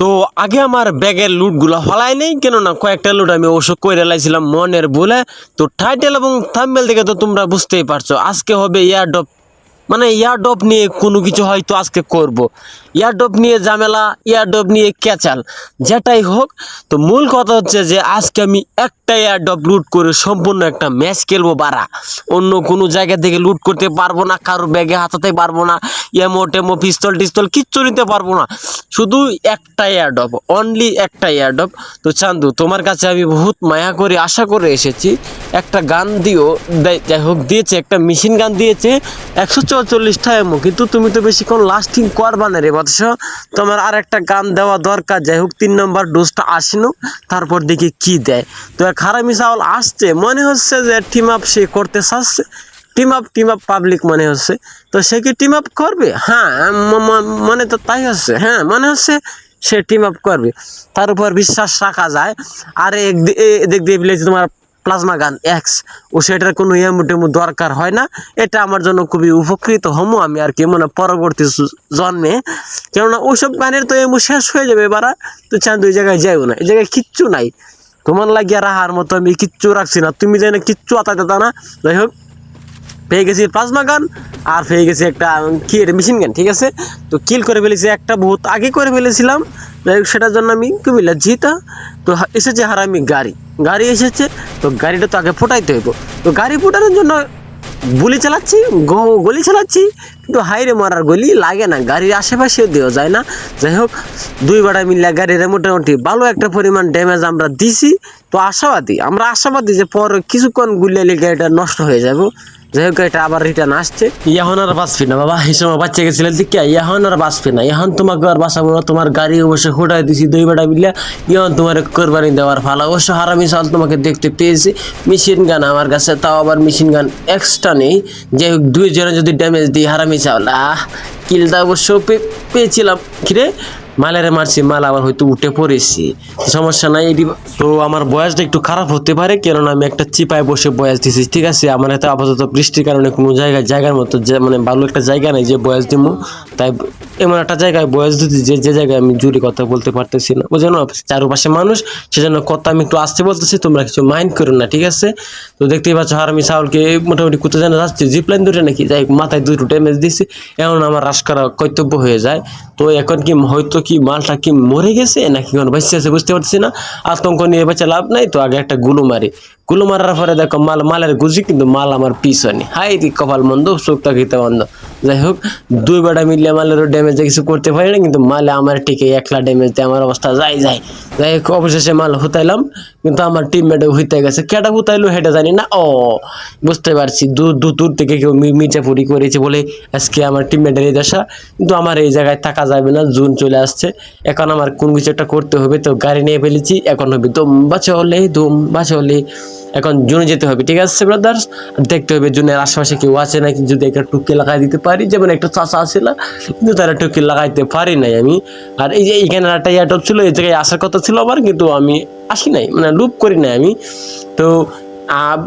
তো আগে আমার ব্যাগের লুটগুলো হলাই নেই কেননা কয়েকটা লুট আমি ওষুধ করে লাইছিলাম মনের বলে তো টাইটেল এবং থাম্বেল থেকে তো তোমরা বুঝতেই পারছ, আজকে হবে ইয়ারডপ মানে ইয়ারডপ নিয়ে কোনো কিছু হয়তো আজকে করব। ইয়ারডপ নিয়ে ঝামেলা, ইয়ারডপ নিয়ে ক্যাচাল, যেটাই হোক, তো মূল কথা হচ্ছে যে আজকে আমি একটা ইয়ারডপ লুট করে সম্পূর্ণ একটা ম্যাচ খেলব বাড়া অন্য কোনো জায়গা থেকে লুট করতে পারব না, কারোর ব্যাগে হাতাতে পারব না এমো টেমো পিস্তল টিস্তল কিচ্ছু নিতে পারব না। শুধু একটা এয়ারডপ অনলি একটা এয়ারডপ তো চান্দু, তোমার কাছে আমি বহুত মায়া করে, আশা করে এসেছি, একটা গান দিও যাই হোক, দিয়েছে, একটা মেশিন গান দিয়েছে, একশো চৌচল্লিশটা এমো কিন্তু তুমি তো বেশিক্ষণ লাস্টিং করবা না রে বৎস তোমার আর একটা গান দেওয়া দরকার যাই হোক তিন নম্বর ডোজটা আসিনো, তারপর দেখি কি দেয়। তো হারামি চাউল আসছে, মনে হচ্ছে যে টিম আপ সে করতে চাচ্ছে। Team up team up public মনে হচ্ছে। তো সে কি টিম আপ করবে? হ্যাঁ মনে তো তাই হচ্ছে। হ্যাঁ মনে হচ্ছে সে টিম আপ করবে। তার উপর বিশ্বাস রাখা যায়। আর একদি- এ- এদিক দিয়ে তোমার প্লাজমা গান এক্স ও সেটার কোনো এমু টেমু দরকার হয় না। এটা আমার জন্য খুবই উপকৃত হমো আমি আর কি মানে পরবর্তী জন্মে। কেননা ওইসব গানের তো এমু শেষ হয়ে যাবে এবারা তো চান দুই জায়গায় যাইও না, এই জায়গায় কিচ্ছু নাই। তোমার লাগিয়া রাহার মতো আমি কিচ্ছু রাখছি না। তুমি যেন কিচ্ছু আতাতে তা না। যাই হোক পেয়ে গেছি প্লাজমা গান আর পেয়ে গেছি একটা কি এটা মেশিন গান, ঠিক আছে? তো কিল করে ফেলেছি, একটা বহুত আগে করে ফেলেছিলাম। সেটার জন্য আমি খুবই জিতা। তো এসেছে হারামি গাড়ি। গাড়ি এসেছে, তো গাড়িটা তো আগে ফোটাইতে হইব। তো গাড়ি ফোটানোর জন্য গুলি চালাচ্ছি গলি চালাচ্ছি, কিন্তু হাইরে মারার গলি লাগে না। গাড়ির আশেপাশেও দেওয়া যায় না। যাই হোক, দুই বাড়া মিললে গাড়ির মোটামুটি ভালো একটা পরিমাণ ড্যামেজ আমরা দিছি। তো আশাবাদী, আমরা আশাবাদী যে পর কিছুক্ষণ গুলিয়ালে গাড়িটা নষ্ট হয়ে যাব। যাই হোক এটা আবার রিটার্ন আসছে। এখন আর বাঁচবি না, বাবা। এই সময় বাচ্চা গেছিলেন দিকে এখন আর বাঁচবি না। এখন তোমাকে আর বাঁচাবো তোমার গাড়ি অবশ্যই হোটাই দিছি, দুই বেটা মিলে এখন তোমার কোরবানি দেওয়ার ভালো। অবশ্য হারামি সাল তোমাকে দেখতে পেয়েছি। মেশিন গান আমার কাছে, তাও আবার মেশিন গান এক্সট্রা নেই। যাই হোক দুই জনে যদি ড্যামেজ দিই হারামি আহ, কিলটা অবশ্য পেয়েছিলাম। কিরে? মালেরে মারছি, মাল আবার হয়তো উঠে পড়েছি। সমস্যা নাই, এটি তো আমার বয়সটা একটু খারাপ হতে পারে, কেননা আমি একটা চিপায় বসে বয়স দিছি ঠিক আছে? আমার এত আপাতত বৃষ্টির কারণে কোনো জায়গায় জায়গার মতো যে মানে ভালো একটা জায়গা নেই যে বয়স দিব তাই এমন একটা জায়গায় বয়স দিতে যে যে জায়গায় আমি জুড়ে কথা বলতে পারতেছি না। বুঝো না? চারপাশে মানুষ, সেজন্য কথা আমি একটু আসতে বলতেছি, তোমরা কিছু মাইন্ড করো না, ঠিক আছে? তো দেখতেই পাচ্ছ আর আমি চাউলকে মোটামুটি কোথাও যেন যাচ্ছে জিপলাইন দুটো নাকি, যাই মাথায় দুটো ড্যামেজ দিছি এখন আমার হ্রাস করা কর্তব্য হয়ে যায়। তো এখন কি হয়তো কি মালটা কি মরে গেছে? নাকি কোনো বাচ্চা আছে বুঝতে পারছি না। আতঙ্ক নিয়ে বেঁচে লাভ নাই, তো আগে একটা গুলো মারি। গুলো মারার পরে দেখো মাল মালের গুজি কিন্তু মাল আমার পিছনে। হাই দি কপাল মন্দ চোখটা খেতে বন্ধ যাই হোক, দুই বেটা মিলিয়ে মালেরও ড্যামেজ কিছু করতে পারি না কিন্তু মালে আমার টিকে একলা ড্যামেজ দিয়ে আমার অবস্থা যাই যায় যাই হোক, অবশেষে মাল হুতাইলাম, কিন্তু আমার টিমমেটে হুইতে গেছে। কেটা হুতাইলো সেটা জানি না? ও, বুঝতে পারছি। দূর দূর দূর থেকে কেউ মির্জাপুরি করেছে বলে আজকে আমার টিমমেটের এই দশা। কিন্তু আমার এই জায়গায় থাকা যাবে না, জুন চলে আসছে। এখন আমার কোন কিছু একটা করতে হবে, তো গাড়ি নিয়ে ফেলেছি, এখন হবে দম বাঁচলে দম বাঁচলে এখন জুনে যেতে হবে, ঠিক আছে ব্রাদার্স দেখতে হবে জুনের আশেপাশে কেউ আছে নাকি, যদি একটা টুকি লাগাই দিতে পারি, যেমন একটা চাষা আছিল, কিন্তু তারা টুকি লাগাইতে পারি নাই আমি। আর এই যে এইখানে একটা ইয়াটপ ছিল, এই জায়গায় আসার কথা ছিল আমার কিন্তু আমি আসি নাই মানে লুপ করি নাই আমি। তো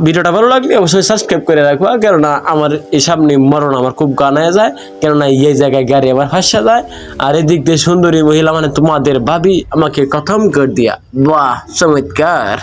ভিডিওটা ভালো লাগলে অবশ্যই সাবস্ক্রাইব করে রাখবা, কেননা আমার এই সামনে মরণ আমার খুব গানায় যায়, কেননা এই জায়গায় গাড়ি আমার ফাঁসা যায়। আর এদিক দিয়ে সুন্দরী মহিলা মানে তোমাদের ভাবি, আমাকে কথম কর দিয়া, বাহ, চমৎকার!